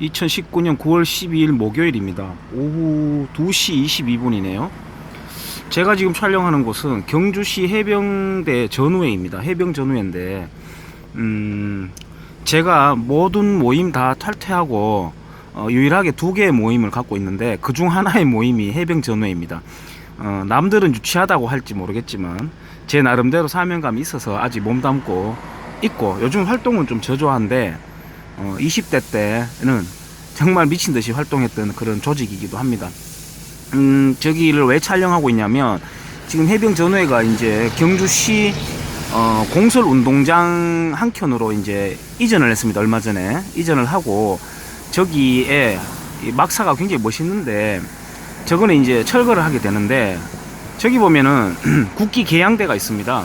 2019년 9월 12일 목요일입니다. 오후 2시 22분이네요. 제가 지금 촬영하는 곳은 경주시 해병대 전우회입니다. 해병 전우회인데, 음, 제가 모든 모임 다 탈퇴하고, 어, 유일하게 두 개의 모임을 갖고 있는데, 그 중 하나의 모임이 해병 전우회입니다. 어, 남들은 유치하다고 할지 모르겠지만, 제 나름대로 사명감이 있어서 아직 몸담고 있고, 요즘 활동은 좀 저조한데, 어, 20대 때는 정말 미친 듯이 활동했던 그런 조직이기도 합니다. 음, 저기를 왜 촬영하고 있냐면 지금 해병 전후회가 이제 경주시 어, 공설 운동장 한 켠으로 이제 이전을 했습니다. 얼마 전에 이전을 하고 저기에 이 막사가 굉장히 멋있는데 저거는 이제 철거를 하게 되는데 저기 보면은 국기 개양대가 있습니다.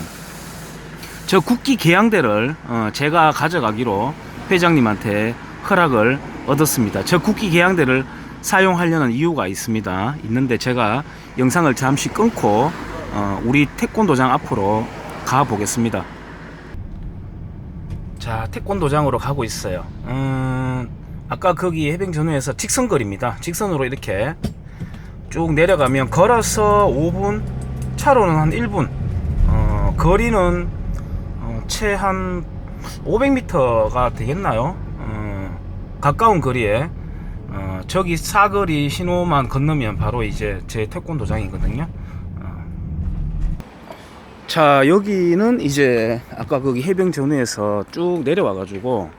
저 국기 개양대를 어, 제가 가져가기로 회장님한테 허락을 얻었습니다. 저 국기 개양대를 사용하려는 이유가 있습니다. 있는데 제가 영상을 잠시 끊고 어, 우리 태권도장 앞으로 가 보겠습니다. 자, 태권도장으로 가고 있어요. 음, 아까 거기 해병 전후에서 직선거리입니다. 직선으로 이렇게 쭉 내려가면 걸어서 5분, 차로는 한 1분. 어, 거리는 어, 채한 500m가 되겠나요? 어, 가까운 거리에 어, 저기 사거리 신호만 건너면 바로 이제 제 태권도장이거든요. 어. 자 여기는 이제 아까 거기 해병 전후에서 쭉 내려와 가지고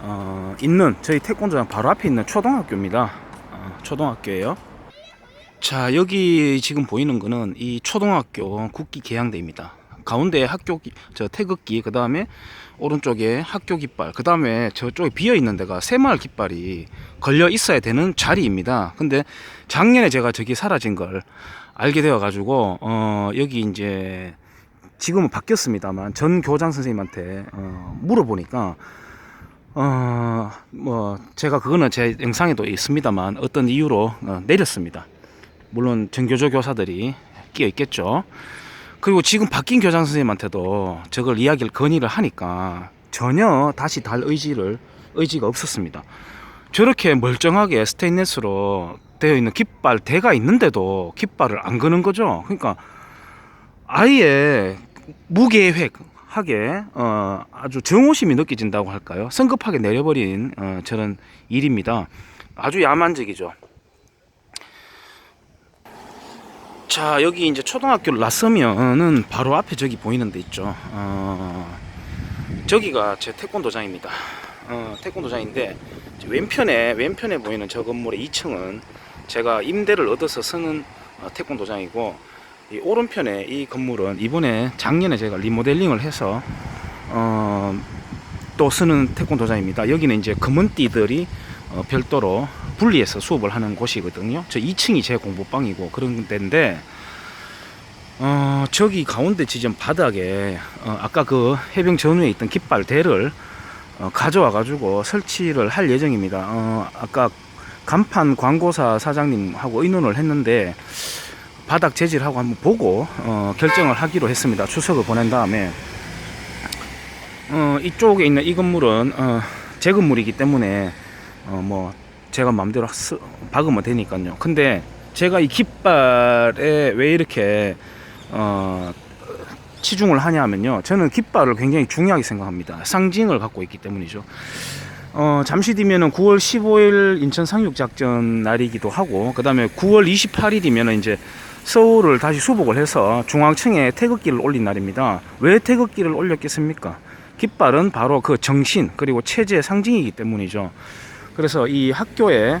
어, 있는 저희 태권도장 바로 앞에 있는 초등학교입니다. 어, 초등학교예요. 자 여기 지금 보이는 거는 이 초등학교 국기 개양대입니다. 가운데 학교 기- 저 태극기 그 다음에 오른쪽에 학교 깃발 그 다음에 저쪽에 비어 있는 데가 새마을 깃발이 걸려 있어야 되는 자리입니다. 근데 작년에 제가 저기 사라진 걸 알게 되어 가지고 어 여기 이제 지금은 바뀌었습니다만 전 교장 선생님한테 어 물어보니까 어 뭐 제가 그거는 제 영상에도 있습니다만 어떤 이유로 어, 내렸습니다. 물론 전교조 교사들이 끼어 있겠죠. 그리고 지금 바뀐 교장 선생님한테도 저걸 이야기를 건의를 하니까 전혀 다시 달 의지를 의지가 없었습니다. 저렇게 멀쩡하게 스테인레스로 되어 있는 깃발 대가 있는데도 깃발을 안 거는 거죠. 그러니까 아예 무계획하게 어, 아주 정오심이 느껴진다고 할까요? 성급하게 내려버린 어, 저런 일입니다. 아주 야만적이죠. 자 여기 이제 초등학교를 나서면은 바로 앞에 저기 보이는 데 있죠. 어, 저기가 제 태권도장입니다. 어, 태권도장인데 왼편에 왼편에 보이는 저 건물의 2층은 제가 임대를 얻어서 쓰는 어, 태권도장이고 이 오른편에 이 건물은 이번에 작년에 제가 리모델링을 해서 어, 또 쓰는 태권도장입니다. 여기는 이제 검은띠들이 어, 별도로 분리해서 수업을 하는 곳이거든요. 저 2층이 제 공부방이고 그런 데인데 어, 저기 가운데 지점 바닥에 어, 아까 그 해병 전후에 있던 깃발 대를 어, 가져와 가지고 설치를 할 예정입니다. 어, 아까 간판 광고사 사장님하고 의논을 했는데 바닥 재질하고 한번 보고 어, 결정을 하기로 했습니다. 추석을 보낸 다음에 어, 이쪽에 있는 이 건물은 어, 제 건물이기 때문에 어, 뭐 제가 마음대로 쓰, 박으면 되니까요. 근데 제가 이 깃발에 왜 이렇게 어, 치중을 하냐면요. 저는 깃발을 굉장히 중요하게 생각합니다. 상징을 갖고 있기 때문이죠. 어, 잠시 뒤면은 9월 15일 인천 상륙작전 날이기도 하고, 그 다음에 9월 28일이면은 이제 서울을 다시 수복을 해서 중앙층에 태극기를 올린 날입니다. 왜 태극기를 올렸겠습니까? 깃발은 바로 그 정신, 그리고 체제의 상징이기 때문이죠. 그래서 이 학교에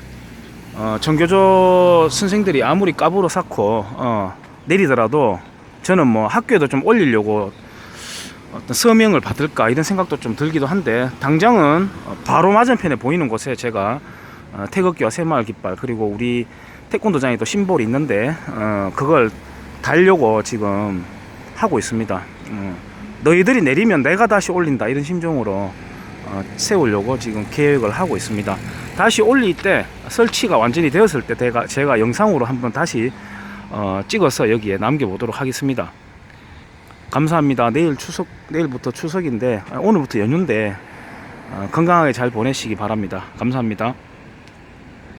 어, 전교조 선생들이 아무리 까불어 쌓고 어, 내리더라도 저는 뭐 학교에도 좀 올리려고 어떤 서명을 받을까 이런 생각도 좀 들기도 한데 당장은 어, 바로 맞은편에 보이는 곳에 제가 어, 태극기와 새마을 깃발 그리고 우리 태권도장에 또 심볼이 있는데 어, 그걸 달려고 지금 하고 있습니다. 어, 너희들이 내리면 내가 다시 올린다 이런 심정으로 어, 세우려고 지금 계획을 하고 있습니다. 다시 올릴 때 설치가 완전히 되었을 때 제가, 제가 영상으로 한번 다시 어, 찍어서 여기에 남겨보도록 하겠습니다. 감사합니다. 내일 추석 내일부터 추석인데 아, 오늘부터 연휴인데 어, 건강하게 잘 보내시기 바랍니다. 감사합니다.